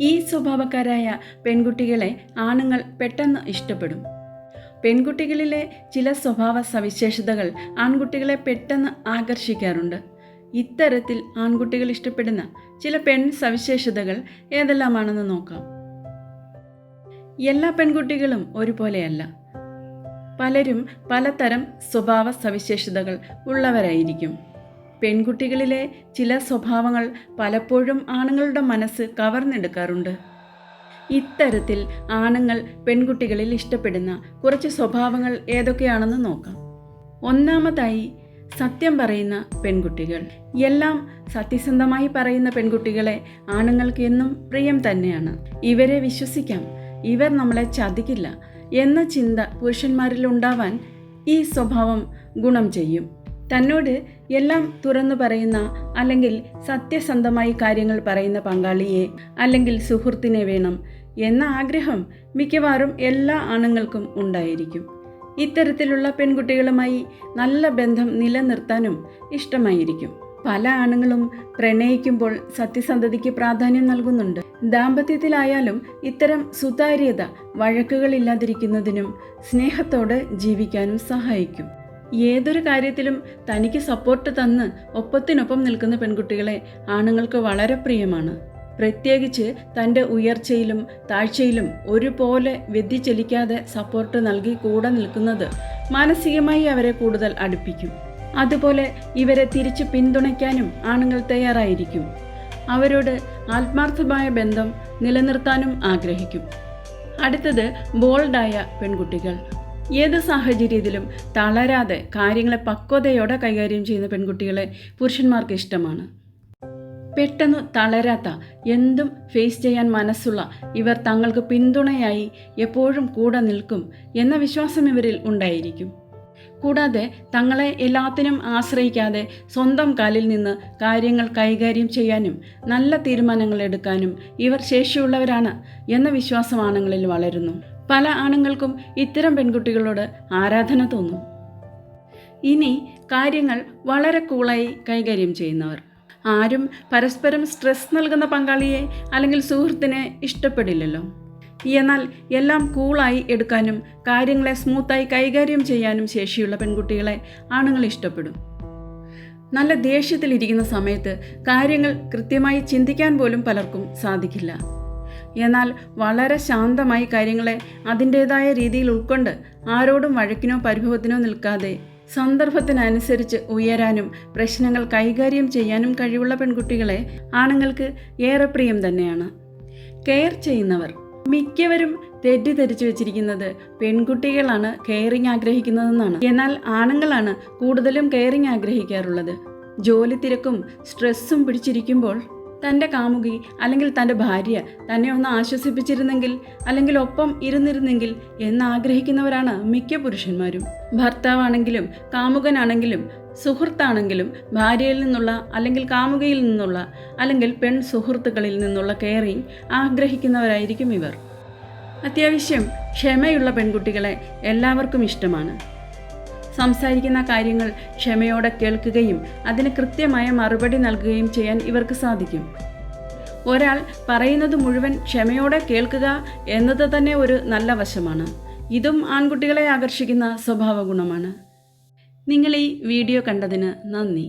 ഈ സ്വഭാവക്കാരായ പെൺകുട്ടികളെ ആണുങ്ങൾ പെട്ടെന്ന് ഇഷ്ടപ്പെടും. പെൺകുട്ടികളിലെ ചില സ്വഭാവ സവിശേഷതകൾ ആൺകുട്ടികളെ പെട്ടെന്ന് ആകർഷിക്കാറുണ്ട്. ഇത്തരത്തിൽ ആൺകുട്ടികൾ ഇഷ്ടപ്പെടുന്ന ചില പെൺ സവിശേഷതകൾ ഏതെല്ലാമാണെന്ന് നോക്കാം. എല്ലാ പെൺകുട്ടികളും ഒരുപോലെയല്ല. പലരും പലതരം സ്വഭാവ സവിശേഷതകൾ ഉള്ളവരായിരിക്കും. പെൺകുട്ടികളിലെ ചില സ്വഭാവങ്ങൾ പലപ്പോഴും ആണുങ്ങളുടെ മനസ്സ് കവർന്നെടുക്കാറുണ്ട്. ഇത്തരത്തിൽ ആണുങ്ങൾ പെൺകുട്ടികളിൽ ഇഷ്ടപ്പെടുന്ന കുറച്ച് സ്വഭാവങ്ങൾ ഏതൊക്കെയാണെന്ന് നോക്കാം. ഒന്നാമതായി സത്യം പറയുന്ന പെൺകുട്ടികൾ. എല്ലാം സത്യസന്ധമായി പറയുന്ന പെൺകുട്ടികളെ ആണുങ്ങൾക്ക് എന്നും പ്രിയം തന്നെയാണ്. ഇവരെ വിശ്വസിക്കാം. ഇവർ നമ്മളെ ചതിക്കില്ല എന്ന ചിന്ത പുരുഷന്മാരിൽ ഉണ്ടാവാൻ ഈ സ്വഭാവം ഗുണം ചെയ്യും. തന്നോട് എല്ലാം തുറന്നു പറയുന്ന അല്ലെങ്കിൽ സത്യസന്ധമായി കാര്യങ്ങൾ പറയുന്ന പങ്കാളിയെ അല്ലെങ്കിൽ സുഹൃത്തിനെ വേണം എന്ന ആഗ്രഹം മിക്കവാറും എല്ലാ ആണുങ്ങൾക്കും ഉണ്ടായിരിക്കും. ഇത്തരത്തിലുള്ള പെൺകുട്ടികളുമായി നല്ല ബന്ധം നിലനിർത്താനും ഇഷ്ടമായിരിക്കും. പല ആണുങ്ങളും പ്രണയിക്കുമ്പോൾ സത്യസന്ധതയ്ക്ക് പ്രാധാന്യം നൽകുന്നുണ്ട്. ദാമ്പത്യത്തിലായാലും ഇത്തരം സുതാര്യത വഴക്കുകളില്ലാതിരിക്കുന്നതിനും സ്നേഹത്തോടെ ജീവിക്കാനും സഹായിക്കും. ഏതൊരു കാര്യത്തിലും തനിക്ക് സപ്പോർട്ട് തന്ന് ഒപ്പത്തിനൊപ്പം നിൽക്കുന്ന പെൺകുട്ടികളെ ആണുങ്ങൾക്ക് വളരെ പ്രിയമാണ്. പ്രത്യേകിച്ച് തന്റെ ഉയർച്ചയിലും താഴ്ചയിലും ഒരുപോലെ വ്യതിചലിക്കാതെ സപ്പോർട്ട് നൽകി കൂടെ നിൽക്കുന്നത് മാനസികമായി അവരെ കൂടുതൽ അടുപ്പിക്കും. അതുപോലെ ഇവരെ തിരിച്ച് പിന്തുണയ്ക്കാനും ആണുങ്ങൾ തയ്യാറായിരിക്കും. അവരോട് ആത്മാർത്ഥമായ ബന്ധം നിലനിർത്താനും ആഗ്രഹിക്കും. അടുത്തത് ബോൾഡായ പെൺകുട്ടികൾ. ഏത് സാഹചര്യത്തിലും തളരാതെ കാര്യങ്ങളെ പക്വതയോടെ കൈകാര്യം ചെയ്യുന്ന പെൺകുട്ടികളെ പുരുഷന്മാർക്ക് ഇഷ്ടമാണ്. പെട്ടെന്ന് തളരാത്ത എന്തും ഫേസ് ചെയ്യാൻ മനസ്സുള്ള ഇവർ തങ്ങൾക്ക് പിന്തുണയായി എപ്പോഴും കൂടെ നിൽക്കും എന്ന വിശ്വാസം ഇവരിൽ ഉണ്ടായിരിക്കും. കൂടാതെ തങ്ങളെ എല്ലാത്തിനും ആശ്രയിക്കാതെ സ്വന്തം കാലിൽ നിന്ന് കാര്യങ്ങൾ കൈകാര്യം ചെയ്യാനും നല്ല തീരുമാനങ്ങൾ എടുക്കാനും ഇവർ ശേഷിയുള്ളവരാണ് എന്ന വിശ്വാസം ആണുങ്ങളിൽ വളരുന്നു. പല ആണുങ്ങൾക്കും ഇത്തരം പെൺകുട്ടികളോട് ആരാധന തോന്നും. ഇനി കാര്യങ്ങൾ വളരെ കൂളായി കൈകാര്യം ചെയ്യുന്നവർ. ആരും പരസ്പരം സ്ട്രെസ് നൽകുന്ന പങ്കാളിയെ അല്ലെങ്കിൽ സുഹൃത്തിനെ ഇഷ്ടപ്പെടില്ലല്ലോ. എന്നാൽ എല്ലാം കൂളായി എടുക്കാനും കാര്യങ്ങളെ സ്മൂത്തായി കൈകാര്യം ചെയ്യാനും ശേഷിയുള്ള പെൺകുട്ടികളെ ആണുങ്ങൾ ഇഷ്ടപ്പെടും. നല്ല ദേഷ്യത്തിലിരിക്കുന്ന സമയത്ത് കാര്യങ്ങൾ കൃത്യമായി ചിന്തിക്കാൻ പോലും പലർക്കും സാധിക്കില്ല. എന്നാൽ വളരെ ശാന്തമായി കാര്യങ്ങളെ അതിന്റേതായ രീതിയിൽ ഉൾക്കൊണ്ട് ആരോടും വഴക്കിനോ പരിഭവത്തിനോ നിൽക്കാതെ സന്ദർഭത്തിനനുസരിച്ച് ഉയരാനും പ്രശ്നങ്ങൾ കൈകാര്യം ചെയ്യാനും കഴിവുള്ള പെൺകുട്ടികളെ ആണുങ്ങൾക്ക് ഏറെ പ്രിയം തന്നെയാണ്. കെയർ ചെയ്യുന്നവർ. മിക്കവരും തെറ്റിദ്ധരിച്ചു വെച്ചിരിക്കുന്നത് പെൺകുട്ടികളാണ് കെയറിങ് ആഗ്രഹിക്കുന്നതെന്നാണ്. എന്നാൽ ആണുങ്ങളാണ് കൂടുതലും കെയറിങ് ആഗ്രഹിക്കാറുള്ളത്. ജോലി തിരക്കും സ്ട്രെസ്സും പിടിച്ചിരിക്കുമ്പോൾ തന്റെ കാമുകി അല്ലെങ്കിൽ തന്റെ ഭാര്യ തന്നെ ഒന്ന് ആശ്വസിപ്പിച്ചിരുന്നെങ്കിൽ അല്ലെങ്കിൽ ഒപ്പം ഇരുന്നിരുന്നെങ്കിൽ എന്ന് ആഗ്രഹിക്കുന്നവരാണ് മിക്ക പുരുഷന്മാരും. ഭർത്താവാണെങ്കിലും കാമുകനാണെങ്കിലും സുഹൃത്താണെങ്കിലും ഭാര്യയിൽ നിന്നുള്ള അല്ലെങ്കിൽ കാമുകയിൽ നിന്നുള്ള അല്ലെങ്കിൽ പെൺ സുഹൃത്തുക്കളിൽ നിന്നുള്ള കെയറിങ് ആഗ്രഹിക്കുന്നവരായിരിക്കും ഇവർ. അത്യാവശ്യം ക്ഷമയുള്ള പെൺകുട്ടികളെ എല്ലാവർക്കും ഇഷ്ടമാണ്. സംസാരിക്കുന്ന കാര്യങ്ങൾ ക്ഷമയോടെ കേൾക്കുകയും അതിന് കൃത്യമായ മറുപടി നൽകുകയും ചെയ്യാൻ ഇവർക്ക് സാധിക്കും. ഒരാൾ പറയുന്നത് മുഴുവൻ ക്ഷമയോടെ കേൾക്കുക എന്നത് തന്നെ ഒരു നല്ല വശമാണ്. ഇതും ആൺകുട്ടികളെ ആകർഷിക്കുന്ന സ്വഭാവ ഗുണമാണ് നിങ്ങൾ ഈ വീഡിയോ കണ്ടതിന് നന്ദി.